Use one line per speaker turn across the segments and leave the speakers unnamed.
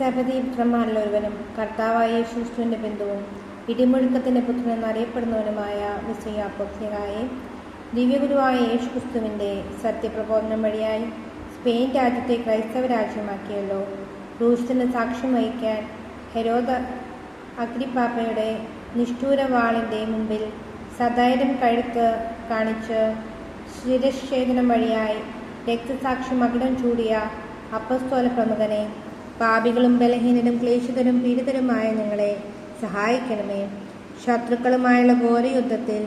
സബദി പുത്രന്മാരിൽ ഒരുവനും കർത്താവായ യേശുക്രിസ്തുവിന്റെ ബന്ധുവും ഇടിമുഴുക്കത്തിന്റെ പുത്രൻ എന്നറിയപ്പെടുന്നവനുമായ വിശയാപ്പൊക്തിയായി ദിവ്യഗുരുവായ യേശുക്രിസ്തുവിന്റെ സത്യപ്രബോധനം വഴിയായി സ്പെയിൻ രാജ്യത്തെ ക്രൈസ്തവ രാജ്യമാക്കിയല്ലോ. ക്രൂശിന് സാക്ഷ്യം വഹിക്കാൻ ഹെരോദ അഗ്രിപ്പാപ്പയുടെ നിഷ്ഠൂരവാളിന്റെ മുമ്പിൽ സധൈര്യം കഴുത്ത് കാണിച്ച് ശിരച്ഛേദനം വഴിയായി രക്തസാക്ഷി മകുടം ചൂടിയ അപ്പസ്തോല പ്രമുഖനെ പാപികളും ബലഹീനരും ക്ലേശിതരും പീഡിതരുമായ ഞങ്ങളെ സഹായിക്കണമേ. ശത്രുക്കളുമായുള്ള ഘോരയുദ്ധത്തിൽ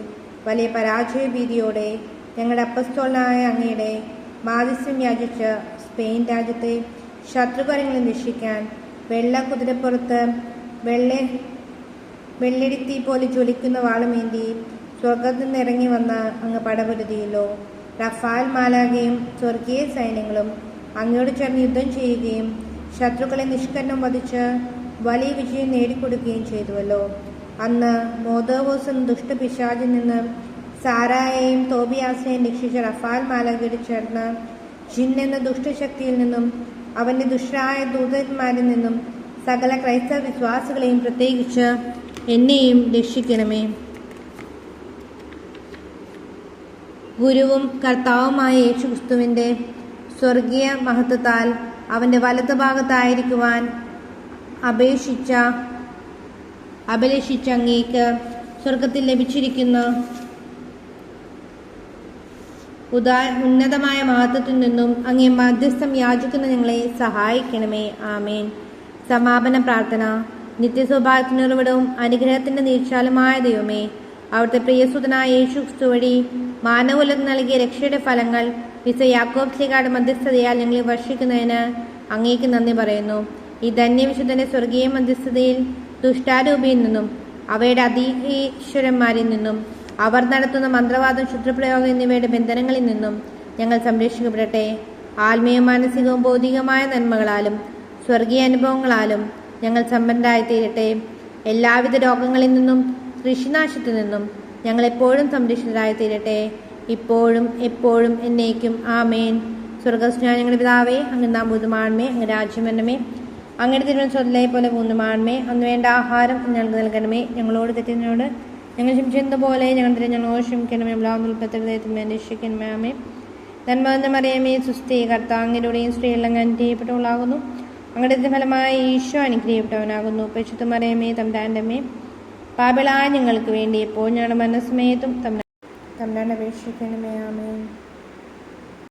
വലിയ പരാജയ ഭീതിയോടെ ഞങ്ങളുടെ അപ്പസ്തോളനായ അങ്ങയുടെ മാതിസ്യം യാചിച്ച് സ്പെയിൻ രാജ്യത്തെ ശത്രുകരങ്ങളിൽ രക്ഷിക്കാൻ വെള്ള കുതിരപ്പുറത്ത് വെള്ള വെള്ളിടിത്തി പോലെ ജ്വലിക്കുന്ന വാളുമേന്തി സ്വർഗത്തിൽ നിന്ന് ഇറങ്ങി വന്ന അങ്ങ് പടപൊരുതിയല്ലോ. റഫാൽ മാലാകയും സ്വർഗീയ സൈന്യങ്ങളും അങ്ങയോട് ചേർന്ന് യുദ്ധം ചെയ്യുകയും ശത്രുക്കളെ നിഷ്കരണം വധിച്ച് വലിയ വിജയം നേടിക്കൊടുക്കുകയും ചെയ്തുവല്ലോ. അന്ന് മോദോവോസ് എന്ന ദുഷ്ടപിശാചിൽ നിന്ന് സാറായെയും തോബിയാസിനെയും രക്ഷിച്ച റഫാൽ മാലാകയോട് ചേർന്ന് ജിൻ എന്ന ദുഷ്ടശക്തിയിൽ നിന്നും അവന്റെ ദുഷ്ടരായ ദൂതന്മാരിൽ നിന്നും സകല ക്രൈസ്തവ വിശ്വാസികളെയും പ്രത്യേകിച്ച് എന്നെയും രക്ഷിക്കണമേ. ഗുരുവും കർത്താവുമായ യേശുക്രിസ്തുവിന്റെ സ്വർഗീയ മഹത്വത്താൽ അവന്റെ വലതു ഭാഗത്തായിരിക്കുവാൻ അപേക്ഷിച്ച അഭിലഷിച്ച അങ്ങേക്ക് സ്വർഗത്തിൽ ലഭിച്ചിരിക്കുന്ന ഉദാ ഉന്നതമായ മഹത്വത്തിൽ നിന്നും അങ്ങേ മധ്യസ്ഥം യാചിക്കുന്ന ഞങ്ങളെ സഹായിക്കണമേ. ആമേൻ. സമാപന പ്രാർത്ഥന. നിത്യസ്വഭാവത്തിനുറവിടവും അനുഗ്രഹത്തിന്റെ നീർച്ചാലുമായ ദൈവമേ അവിടുത്തെ പ്രിയസുതനായ യേശു വഴി മാനവകുലത്തിന് നൽകിയ രക്ഷയുടെ ഫലങ്ങൾ വിസ യാക്കോബ് ശ്രീകാട് മധ്യസ്ഥതയാൽ ഞങ്ങളെ വർഷിക്കുന്നതിന് അങ്ങേക്ക് നന്ദി പറയുന്നു. ഈ ധന്യവിശുദ്ധന്റെ സ്വർഗീയ മധ്യസ്ഥതയിൽ ദുഷ്ടാരൂപിയിൽ നിന്നും അവയുടെ അതീശ്വരന്മാരിൽ നിന്നും അവർ നടത്തുന്ന മന്ത്രവാദം ശുദ്രപ്രയോഗം എന്നിവയുടെ ബന്ധനങ്ങളിൽ നിന്നും ഞങ്ങൾ സംരക്ഷിക്കപ്പെടട്ടെ. ആത്മീയ മാനസികവും ഭൗതികമായ നന്മകളാലും സ്വർഗീയ അനുഭവങ്ങളാലും ഞങ്ങൾ സമ്പന്നരായി തീരട്ടെ എല്ലാവിധ രോഗങ്ങളിൽ നിന്നും കൃഷിനാശത്തിൽ നിന്നും ഞങ്ങൾ എപ്പോഴും സംരക്ഷിതരായി തീരട്ടെ ഇപ്പോഴും എപ്പോഴും എന്നേക്കും. ആമേൻ. സ്വർഗസ്നാ ഞങ്ങളുടെ പിതാവേ അങ്ങ് നാം ബുധമാൺമേ അങ്ങ് രാജ്യം വരണമേ. അങ്ങയുടെ തിരുവൻ സ്വതലേ പോലെ പൂന്നുമാൺമേ അന്ന് വേണ്ട ആഹാരം ഞങ്ങൾക്ക് നൽകണമേ. ഞങ്ങളോട് തെറ്റിനോട് ഞങ്ങൾ ക്ഷമിച്ചത് പോലെ ഞങ്ങൾ ഞങ്ങളുടെ ഞങ്ങളോട് ക്ഷമിക്കണമേ. ബ്ലാവുൽപ്പത്തിനെ അന്വേഷിക്കണമേ. ആമേ നന്മ മറിയമേ സുസ്ഥി കർത്താങ്ങിലൂടെയും സ്ത്രീയെല്ലാം അനുഗ്രഹിക്കപ്പെട്ടവളാകുന്നു അങ്ങനത്തെ ഫലമായി ഈശോ അനുഗ്രഹിക്കപ്പെട്ടവനാകുന്നു. പരിശുദ്ധ മറിയമേ തമ്പ്രാന്റെമേ പാപിളായ ഞങ്ങൾക്ക് വേണ്ടി എപ്പോൾ ഞങ്ങളുടെ മനസ്സമേതും തമ്പ്രാൻ തമ്പ്രാൻ അപേക്ഷിക്കണമേ ആമേ